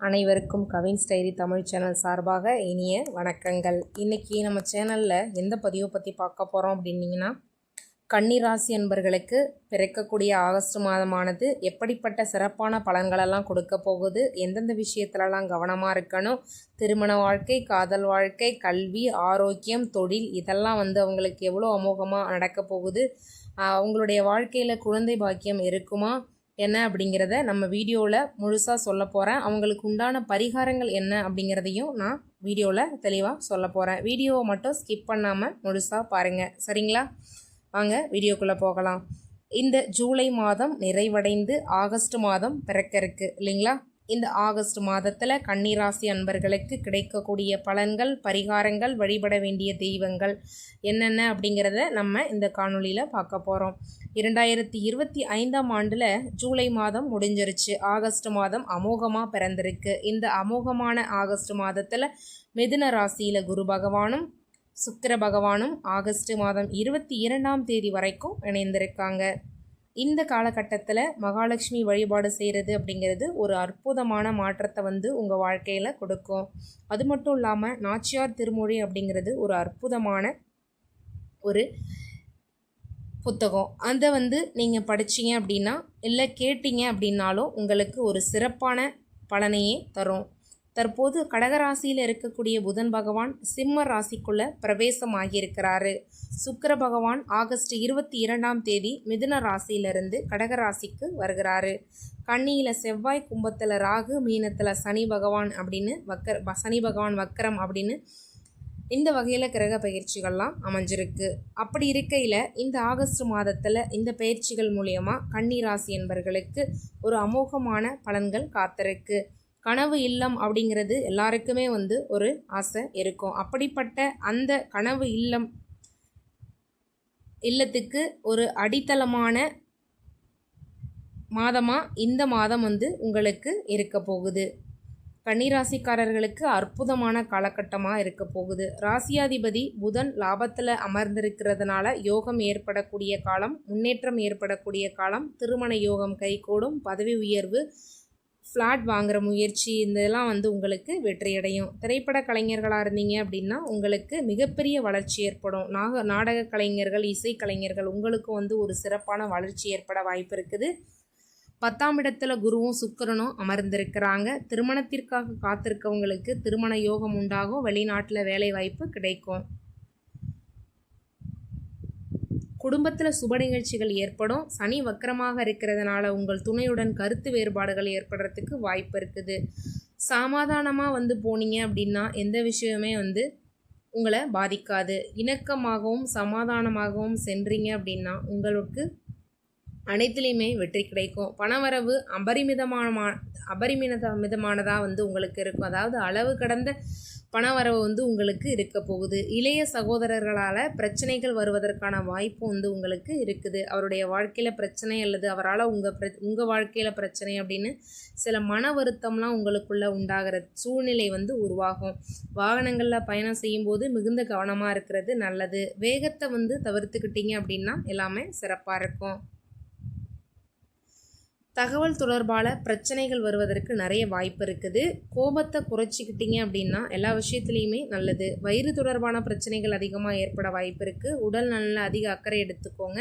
அனைவருக்கும் கவின் ஸ்டைரி தமிழ் சேனல் சார்பாக இனிய வணக்கங்கள். இன்றைக்கி நம்ம சேனலில் எந்த பதிவை பற்றி பார்க்க போகிறோம் அப்படின்னீங்கன்னா கன்னிராசி அன்பர்களுக்கு பிறக்கக்கூடிய ஆகஸ்ட் மாதமானது எப்படிப்பட்ட சிறப்பான பலன்களெல்லாம் கொடுக்க போகுது எந்தெந்த விஷயத்துலலாம் கவனமாக இருக்கணும் திருமண வாழ்க்கை காதல் வாழ்க்கை கல்வி ஆரோக்கியம் தொழில் இதெல்லாம் வந்து அவங்களுக்கு எவ்வளோ அமோகமாக நடக்க போகுது அவங்களுடைய வாழ்க்கையில் குழந்தை பாக்கியம் இருக்குமா என்ன அப்படிங்கிறத நம்ம வீடியோவில் முழுசாக சொல்ல போகிறேன் அவங்களுக்கு உண்டான பரிகாரங்கள் என்ன அப்படிங்கிறதையும் நான் வீடியோவில் தெளிவாக சொல்ல போகிறேன் வீடியோவை மட்டும் ஸ்கிப் பண்ணாமல் முழுசாக பாருங்கள் சரிங்களா? வாங்க வீடியோக்குள்ளே போகலாம். இந்த ஜூலை மாதம் நிறைவடைந்து ஆகஸ்ட் மாதம் பிறக்க இருக்கு இல்லைங்களா? இந்த ஆகஸ்ட் மாதத்தில் கன்னிராசி அன்பர்களுக்கு கிடைக்கக்கூடிய பலன்கள் பரிகாரங்கள் வழிபட வேண்டிய தெய்வங்கள் என்னென்ன அப்படிங்கிறத நம்ம இந்த காணொலியில் பார்க்க போகிறோம் இரண்டாயிரத்தி இருபத்தி ஐந்தாம் ஆண்டில் ஜூலை மாதம் முடிஞ்சிருச்சு. ஆகஸ்ட் மாதம் அமோகமாக பிறந்திருக்கு. இந்த அமோகமான ஆகஸ்ட் மாதத்தில் மிதுன ராசியில் குரு பகவானும் சுக்கிர பகவானும் ஆகஸ்ட் மாதம் இருபத்தி இரண்டாம் தேதி வரைக்கும் இணைந்திருக்காங்க. இந்த காலகட்டத்தில் மகாலட்சுமி வழிபாடு செய்கிறது அப்படிங்கிறது ஒரு அற்புதமான மாற்றத்தை வந்து உங்கள் வாழ்க்கையில் கொடுக்கும். அது மட்டும் இல்லாமல் நாச்சியார் திருமொழி அப்படிங்கிறது ஒரு அற்புதமான ஒரு புத்தகம். அதை வந்து நீங்கள் படிச்சீங்க அப்படின்னா இல்லை கேட்டீங்க அப்படின்னாலும் உங்களுக்கு ஒரு சிறப்பான பலனையே தரும். தற்போது கடகராசியில் இருக்கக்கூடிய புதன் பகவான் சிம்ம ராசிக்குள்ள பிரவேசமாகியிருக்கிறாரு. சுக்கர பகவான் ஆகஸ்ட் இருபத்தி இரண்டாம் தேதி மிதுன ராசியிலிருந்து கடகராசிக்கு வருகிறாரு. கன்னியில் செவ்வாய் கும்பத்தில் ராகு மீனத்தில் சனி பகவான் அப்படின்னு வக்கர் சனி பகவான் வக்கரம் அப்படின்னு இந்த வகையில் கிரக பயிற்சிகள்லாம் அமைஞ்சிருக்கு. அப்படி இருக்கையில் இந்த ஆகஸ்ட் மாதத்தில் இந்த பயிற்சிகள் மூலயமா கன்னி ராசி என்பர்களுக்கு ஒரு அமோகமான பலன்கள் காத்திருக்கு. கனவு இல்லம் அப்படிங்கிறது எல்லாருக்குமே வந்து ஒரு ஆசை இருக்கும். அப்படிப்பட்ட அந்த கனவு இல்லம் இல்லத்துக்கு ஒரு அடித்தளமான மாதமாக இந்த மாதம் வந்து உங்களுக்கு இருக்க போகுது. கன்னிராசிக்காரர்களுக்கு அற்புதமான காலகட்டமாக இருக்க போகுது. ராசியாதிபதி புதன் லாபத்தில் அமர்ந்திருக்கிறதுனால யோகம் ஏற்படக்கூடிய காலம் முன்னேற்றம் ஏற்படக்கூடிய காலம் திருமண யோகம் கைகூடும் பதவி உயர்வு ஃப்ளாட் வாங்குகிற முயற்சி இதெல்லாம் வந்து உங்களுக்கு வெற்றியடையும். திரைப்பட கலைஞர்களாக இருந்தீங்க அப்படின்னா உங்களுக்கு மிகப்பெரிய வளர்ச்சி ஏற்படும். நாக நாடக கலைஞர்கள் இசை கலைஞர்கள் உங்களுக்கு வந்து ஒரு சிறப்பான வளர்ச்சி ஏற்பட வாய்ப்பு இருக்குது. பத்தாம் இடத்துல குருவும் சுக்கிரனும் அமர்ந்திருக்கிறாங்க. திருமணத்திற்காக காத்திருக்கவங்களுக்கு திருமண யோகம் உண்டாகும். வெளிநாட்டில் வேலை வாய்ப்பு கிடைக்கும். குடும்பத்தில் சுப நிகழ்ச்சிகள் ஏற்படும். சனி வக்கரமாக இருக்கிறதுனால உங்கள் துணையுடன் கருத்து வேறுபாடுகள் ஏற்படுறதுக்கு வாய்ப்பு இருக்குது. சமாதானமாக வந்து போனீங்க அப்படின்னா எந்த விஷயமே வந்து உங்களை பாதிக்காது. இணக்கமாகவும் சமாதானமாகவும் சென்றீங்க அப்படின்னா உங்களுக்கு அனைத்துலேயுமே வெற்றி கிடைக்கும். பணவரவு அபரிமிதமான அபரிமித மிதமானதாக வந்து உங்களுக்கு இருக்கும். அதாவது அளவு கடந்த பணவரவு வந்து உங்களுக்கு இருக்க போகுது. இளைய சகோதரர்களால் பிரச்சனைகள் வருவதற்கான வாய்ப்பு வந்து உங்களுக்கு இருக்குது. அவருடைய வாழ்க்கையில் பிரச்சனை அல்லது அவரால் உங்கள் பிர உங்கள் வாழ்க்கையில் பிரச்சனை அப்படின்னு சில மன வருத்தம்லாம் உங்களுக்குள்ளே உண்டாகிற சூழ்நிலை வந்து உருவாகும். வாகனங்களில் பயணம் செய்யும்போது மிகுந்த கவனமாக இருக்கிறது நல்லது. வேகத்தை வந்து தவிர்த்துக்கிட்டீங்க அப்படின்னா எல்லாமே சிறப்பாக இருக்கும். தகவல் தொடர்பால் பிரச்சனைகள் வருவதற்கு நிறைய வாய்ப்பு இருக்குது. கோபத்தை குறைச்சிக்கிட்டீங்க அப்படின்னா எல்லா விஷயத்துலையுமே நல்லது. வயிறு தொடர்பான பிரச்சனைகள் அதிகமாக ஏற்பட வாய்ப்பு இருக்குது உடல் நலனில் அதிக அக்கறை எடுத்துக்கோங்க.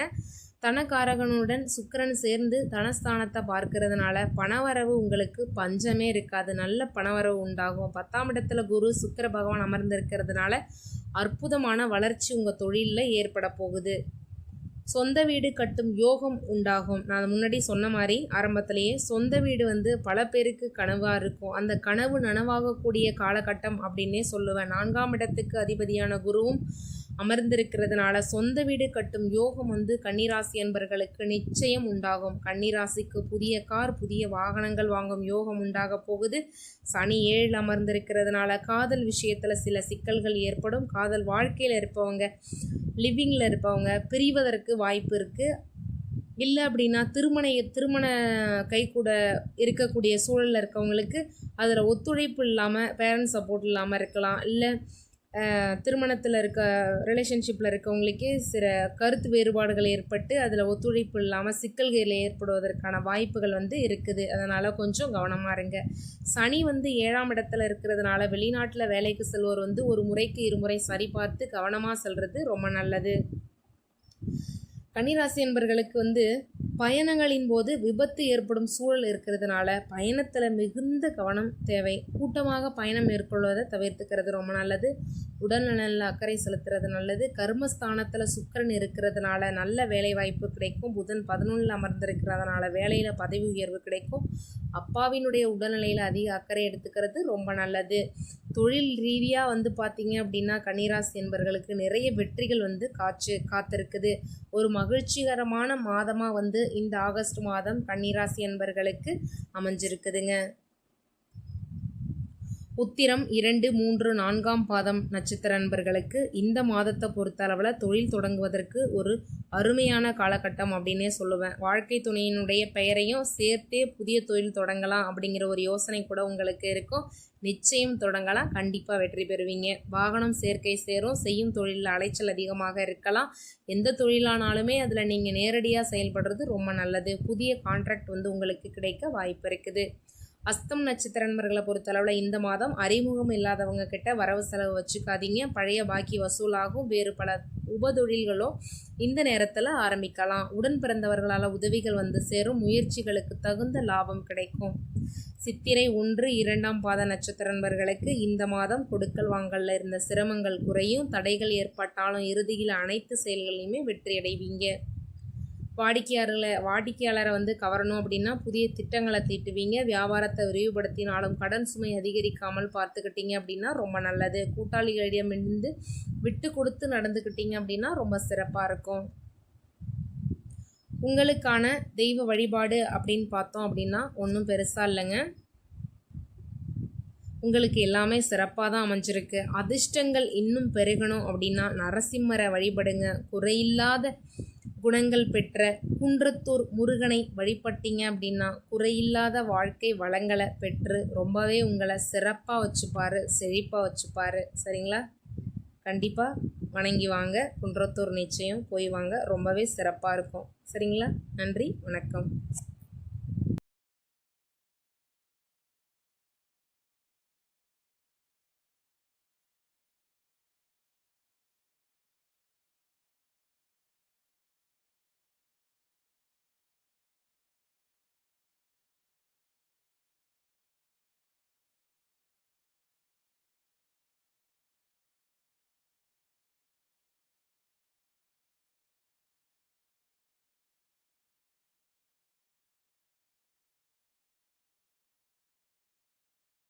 தனக்காரகனுடன் சுக்கிரன் சேர்ந்து தனஸ்தானத்தை பார்க்கறதுனால பணவரவு உங்களுக்கு பஞ்சமே இருக்காது. நல்ல பணவரவு உண்டாகும். பத்தாம் இடத்துல குரு சுக்கிர பகவான் அமர்ந்திருக்கிறதுனால அற்புதமான வளர்ச்சி உங்கள் தொழிலில் ஏற்பட போகுது. சொந்த வீடு கட்டும் யோகம் உண்டாகும். நான் முன்னாடி சொன்ன மாதிரி ஆரம்பத்திலேயே சொந்த வீடு வந்து பல பேருக்கு கனவாக இருக்கும். அந்த கனவு நனவாகக்கூடிய காலகட்டம் அப்படின்னே சொல்லுவேன். நான்காம் இடத்துக்கு அதிபதியான குருவும் அமர்ந்திருக்கிறதுனால சொந்த வீடு கட்டும் யோகம் வந்து கன்னிராசி என்பர்களுக்கு நிச்சயம் உண்டாகும். கன்னிராசிக்கு புதிய கார் புதிய வாகனங்கள் வாங்கும் யோகம் உண்டாக போகுது. சனி ஏழில் அமர்ந்திருக்கிறதுனால காதல் விஷயத்தில் சில சிக்கல்கள் ஏற்படும். காதல் வாழ்க்கையில் இருப்பவங்க லிவிங்கில் இருப்பவங்க பிரிவதற்கு வாய்ப்பு இருக்குது இல்லை அப்படின்னா திருமண திருமண கைகூட இருக்கக்கூடிய சூழலில் இருக்கவங்களுக்கு அதில் ஒத்துழைப்பு இல்லாமல் பேரண்ட்ஸ் சப்போர்ட் இல்லாமல் இருக்கலாம். இல்லை திருமணத்தில் இருக்க ரிலேஷன்ஷிப்பில் இருக்கவங்களுக்கே சில கருத்து வேறுபாடுகள் ஏற்பட்டு அதில் ஒத்துழைப்பு இல்லாமல் சிக்கல்கள் ஏற்படுவதற்கான வாய்ப்புகள் வந்து இருக்குது. அதனால் கொஞ்சம் கவனமாக இருங்க. சனி வந்து ஏழாம் இடத்துல இருக்கிறதுனால வெளிநாட்டில் வேலைக்கு செல்வோர் வந்து ஒரு முறைக்கு இருமுறை சரிபார்த்து கவனமாக செல்வது ரொம்ப நல்லது. கன்னிராசி என்பர்களுக்கு வந்து பயணங்களின் போது விபத்து ஏற்படும் சூழல் இருக்கிறதுனால பயணத்தில் மிகுந்த கவனம் தேவை. கூட்டமாக பயணம் மேற்கொள்வதை தவிர்த்துக்கிறது ரொம்ப நல்லது. உடல்நலனில் அக்கறை செலுத்துறது நல்லது. கர்மஸ்தானத்தில் சுக்கரன் இருக்கிறதுனால நல்ல வேலை வாய்ப்பு கிடைக்கும். புதன் பதினொன்றில் அமர்ந்திருக்கிறதுனால வேலையில் பதவி உயர்வு கிடைக்கும். அப்பாவினுடைய உடல்நிலையில் அதிக அக்கறை எடுத்துக்கிறது ரொம்ப நல்லது. தொழில் ரீதியாக வந்து பார்த்தீங்க அப்படின்னா கன்னிராசி என்பவர்களுக்கு நிறைய வெற்றிகள் வந்து காய்ச்சு காத்திருக்குது. ஒரு மகிழ்ச்சிகரமான மாதமாக வந்து இந்த ஆகஸ்ட் மாதம் கன்னிராசி என்பர்களுக்கு அமைஞ்சிருக்குதுங்க. உத்திரம் இரண்டு மூன்று நான்காம் பாதம் நட்சத்திர நண்பர்களுக்கு இந்த மாதத்தை பொறுத்தளவில் தொழில் தொடங்குவதற்கு ஒரு அருமையான காலகட்டம் அப்படின்னே சொல்லுவேன். வாழ்க்கை துணையினுடைய பெயரையும் சேர்த்தே புதிய தொழில் தொடங்கலாம் அப்படிங்கிற ஒரு யோசனை கூட உங்களுக்கு இருக்கும். நிச்சயம் தொடங்கலாம் கண்டிப்பாக வெற்றி பெறுவீங்க. வாகனம் சேர்க்கை சேரும் செய்யும் தொழிலில் அலைச்சல் அதிகமாக இருக்கலாம். எந்த தொழிலானாலுமே அதில் நீங்கள் நேரடியாக செயல்படுறது ரொம்ப நல்லது. புதிய கான்ட்ராக்ட் வந்து உங்களுக்கு கிடைக்க வாய்ப்பு இருக்குது. அஸ்தம் நட்சத்திர நண்பர்களை பொறுத்தளவில் இந்த மாதம் அறிமுகம் இல்லாதவங்க கிட்ட வரவு செலவு வச்சுக்காதீங்க. பழைய பாக்கி வசூலாகும் வேறு பல உபதொழில்களோ இந்த நேரத்தில் ஆரம்பிக்கலாம். உடன் பிறந்தவர்களால் உதவிகள் வந்து சேரும். முயற்சிகளுக்கு தகுந்த லாபம் கிடைக்கும். சித்திரை ஒன்று இரண்டாம் பாத நட்சத்திர நண்பர்களுக்கு இந்த மாதம் கொடுக்கல் வாங்கல்ல இருந்த சிரமங்கள் குறையும். தடைகள் ஏற்பட்டாலும் இறுதியில் அனைத்து செயல்களையுமே வெற்றியடைவீங்க. வாடிக்கையாளர்களை வாடிக்கையாளரை வந்து கவரணும் அப்படின்னா புதிய திட்டங்களை தீட்டுவீங்க. வியாபாரத்தை விரிவுபடுத்தினாலும் கடன் சுமை அதிகரிக்காமல் பார்த்துக்கிட்டீங்க அப்படின்னா ரொம்ப நல்லது. கூட்டாளிகளிடமிருந்து விட்டு கொடுத்து நடந்துக்கிட்டீங்க அப்படின்னா ரொம்ப சிறப்பாக இருக்கும். உங்களுக்கான தெய்வ வழிபாடு அப்படின்னு பார்த்தோம் அப்படின்னா ஒன்றும் பெருசாக இல்லைங்க. உங்களுக்கு எல்லாமே சிறப்பாக தான் அமைஞ்சிருக்கு. அதிர்ஷ்டங்கள் இன்னும் பெருகணும் அப்படின்னா நரசிம்மரை வழிபடுங்க. குறையில்லாத குணங்கள் பெற்ற குன்றத்தூர் முருகனை வழிபட்டீங்க அப்படின்னா குறையில்லாத வாழ்க்கை வளங்களை பெற்று ரொம்பவே உங்களை சிறப்பாக வச்சுப்பாரு செழிப்பாக வச்சுப்பாரு. சரிங்களா? கண்டிப்பாக வணங்கி வாங்க. குன்றத்தூர் நிச்சயம் போய் வாங்க. ரொம்பவே சிறப்பாக இருக்கும். சரிங்களா? நன்றி. வணக்கம்.